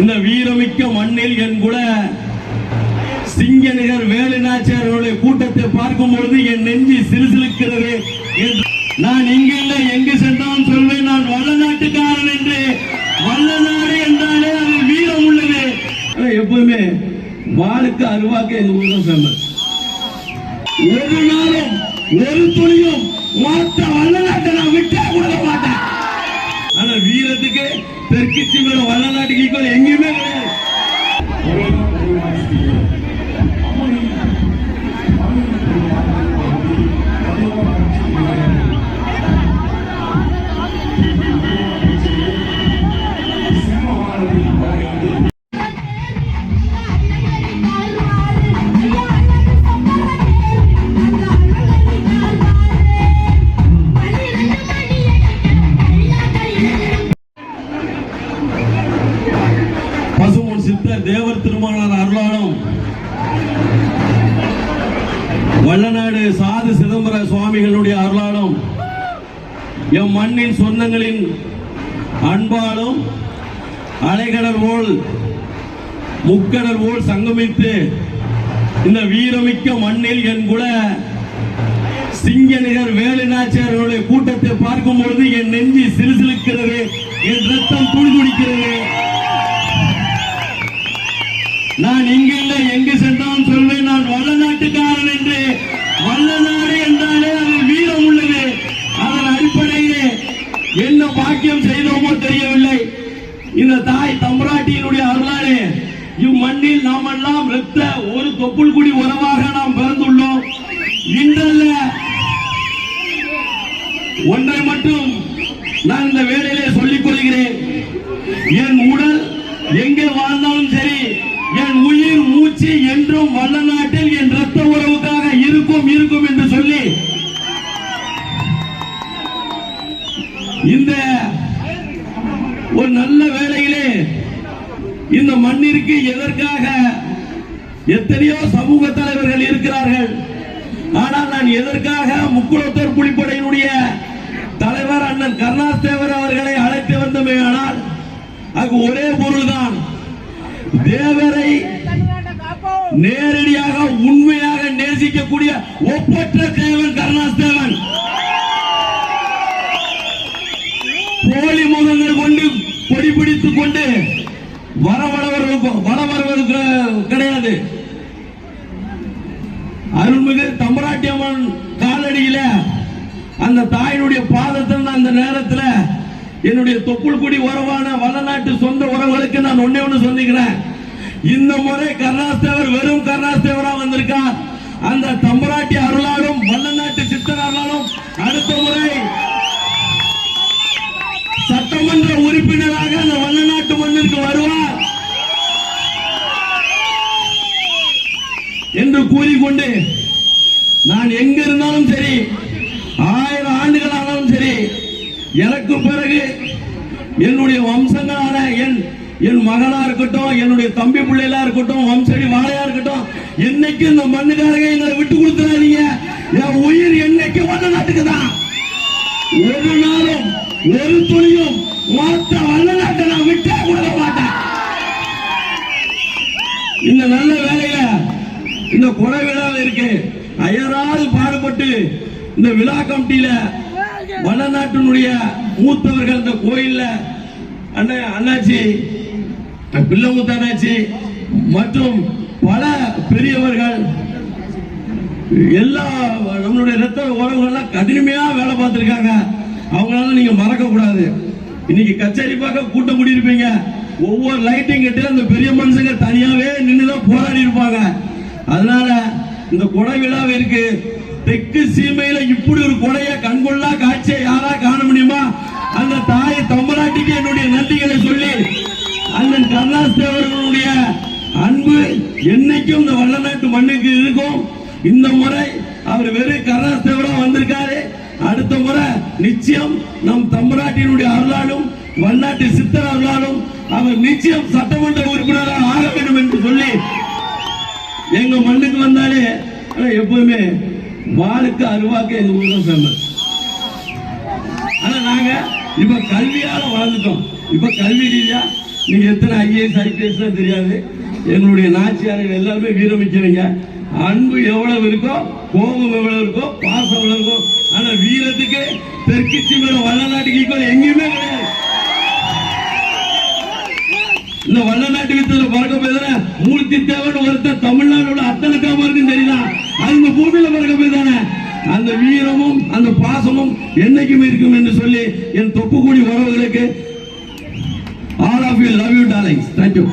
இந்த வீரமிக்க மண்ணில் என் கூட சிங்க நிகர் வேலுநாச்சியார்களுடைய கூட்டத்தை பார்க்கும் பொழுது என் நெஞ்சி சிறுசிலுக்கிறது என்று நான் இங்கில்லை எங்கு சென்றாலும் சொல்வேன். நான் வல்லநாட்டுக்காரன் என்று. வல்லநாடு என்றாலே அது வீரம் உள்ளது. எப்பவுமே வாளுக்கு அருவாக்கு எங்க ஊர்ல ஃபேமஸ் ஒரு நாளும் ஒரு துளியும் மொத்த வல்லநாட்டை நான் விட்டே கொடுக்க மாட்டேன். ஆனா வீரத்துக்கு தெற்கிச்சி மேல வல்லநாட்டுக்கு ஈக்குவல் எங்கேயுமே கிடையாது சுவாமிகளுடைய அருளாலும் எம் மண்ணின் சொந்தங்களின் அன்பாலும் அலைகடல் போல் முக்கடல் போல் சங்கமித்து இந்த வீரமிக்க மண்ணில் என் கூட சிங்க நிகர் வேலுநாச்சியார்களுடைய கூட்டத்தை பார்க்கும் பொழுது என் நெஞ்சி சிலுசிலுக்கிறது என் ரத்தம் துடிதுடிக்கிறது நான் இங்கில்லை எங்கு சென்றாலும் சொல்வேன் நான் வல்லநாட்டுக்காரன் என்று வல்லநாடு என்றாலே அது வீரம் உள்ளது அதன் அடிப்படையிலே என்ன பாக்கியம் செய்தோமோ தெரியவில்லை இந்த தாய் தம்பராட்டியினுடைய அருளாலே இம்மண்ணில் நாம் எல்லாம் ஒரு தொப்புள் குடி உறவாக நாம் பிறந்துள்ளோம். இன்றல்ல ஒன்றை மட்டும் நான் இந்த வேலையிலே சொல்லிக் கொள்கிறேன். என் உடல் எங்கே வாழ்ந்தாலும் சரி என் உயிர் மூச்சு என்றும் வல்ல நாட்டில் என் ரத்த இந்த மண்ணிற்கு எதற்காக எத்தனையோ சமூக தலைவர்கள் இருக்கிறார்கள்? ஆனால் நான் எதற்காக முக்குளத்தோர் புலிப்படையினுடைய தலைவர் அண்ணன் கருணாஸ் தேவர் அவர்களை அழைத்து வந்தமே ஆனால் அங்கு ஒரே பொருள்தான். தேவரை நேரடியாக உண்மையாக நேசிக்கக்கூடிய ஒப்பற்ற தேவன் கருணாஸ் தேவன். போலி முகங்கள் கொண்டு கொடி பிடித்துக் கொண்டு வரவரவர்களுக்கு வர கிடையாது. அருள்மிகு தம்பராட்டி அம்மன் காலடியில அந்த தாயினுடைய பாதத்தில் அந்த நேரத்துல என்னுடைய தொப்புள் குடி உறவான வல்லநாட்டு சொந்த உறவுகளுக்கு நான் ஒன்னே ஒண்ணு சொல்லிக்கிறேன். இந்த முறை கருணாஸ்தேவர் வெறும் கருணாஸ்தேவரா வந்திருக்கார் அந்த தம்பராட்டி அருளாலும் வல்லநாட்டு சித்தர் அருளாலும் அடுத்த முறை சட்டமன்ற உறுப்பினராக அந்த வல்லநாட்டு மண்ணிற்கு வருவார் என்று கூறிக்கொண்டு நான் எங்க இருந்தாலும் சரி ஆயிரம் ஆண்டுகள் ஆனாலும் சரி எனக்கு பிறகு என்னுடைய வம்சங்களான என் என் மகனா இருக்கட்டும் என்னுடைய தம்பி பிள்ளைகளா இருக்கட்டும் வம்சடி வாழையா இருக்கட்டும் என்னைக்கு இந்த மண்ணுக்காரங்க எங்களை விட்டு கொடுத்துறாதீங்க. என் உயிர் என்னைக்கு வந்த நாட்டுக்கு தான். ஒரு நாளும் ஒரு துளியும் மொத்த வல்லநாட்டை நான் விட்டே கொடுக்க மாட்டேன். இந்த நல்ல வேலையில இந்த கொடை விழாவில் இருக்கு அயராது பாடுபட்டு இந்த விழா கமிட்டியில வடநாட்டினுடைய மூத்தவர்கள் இந்த கோயில்ல அண்ணா அண்ணாச்சி பிள்ளமுத்து அண்ணாச்சி மற்றும் பல பெரியவர்கள் எல்லா நம்மளுடைய ரத்த உறவுகள்லாம் கடுமையா வேலை பார்த்திருக்காங்க. அவங்களால நீங்க மறக்க கூடாது. இன்னைக்கு கச்சேரி பார்க்க கூட்டம் கூடியிருப்பீங்க ஒவ்வொரு லைட்டிங் கட்டி அந்த பெரிய மனுஷங்க தனியாவே நின்றுதான் போராடி இருப்பாங்க. அதனால இந்த கொடை விழாவிற்கு தெற்கு சீமையில இப்படி ஒரு கொடையை கண்கொள்ளா காட்சியை யாரா காண முடியுமா? அந்த தாய் தம்பராட்டிக்கு என்னுடைய நன்றிகளை சொல்லி அண்ணன் கருணாஸ் அன்பு என்னைக்கும் இந்த வல்லநாட்டு மண்ணுக்கு இருக்கும். இந்த முறை அவர் வெறும் கருணாஸ் வந்திருக்காரு. அடுத்த முறை நிச்சயம் நம் தம்பராட்டியினுடைய அருளாலும் வல்லாட்டு சித்தர் அருளாலும் அவர் நிச்சயம் சட்டமன்ற உறுப்பினராக ஆக வேண்டும் என்று சொல்லி எங்க மண்ணுக்கு வந்தாலே எப்பவுமே வாளுக்கு அருவாக்கு எங்க ஊர்ல ஃபேமஸ் ஆனா நாங்க இப்ப கல்வியால வளர்ந்துட்டோம். இப்ப கல்வி ரீதியா நீங்க எத்தனை ஐஏஎஸ் ஐபிஎஸ் தெரியாது. எங்களுடைய நாச்சியார்கள் எல்லாருமே வீரமிச்சவங்க அன்பு எவ்வளவு இருக்கோ கோபம் எவ்வளவு இருக்கோ பாசம் எவ்வளவு இருக்கோ ஆனா வீரத்துக்கு தெற்கு மேல வல்லநாட்டுக்கு ஈக்குவல் எங்கேயுமே கிடையாது. இந்த வல்லநாட்டு வித்துல பறக்க போய் மூர்த்தி தேவன் ஒருத்தர் தமிழ்நாடோட அத்தனை காமருக்கும் தெரியுதா? அது இந்த பூமியில பிறக்க போய்தானே அந்த வீரமும் அந்த பாசமும் என்னைக்குமே இருக்கும் என்று சொல்லி என் தொப்புக்கூடி உறவுகளுக்கு all of you love you darlings thank you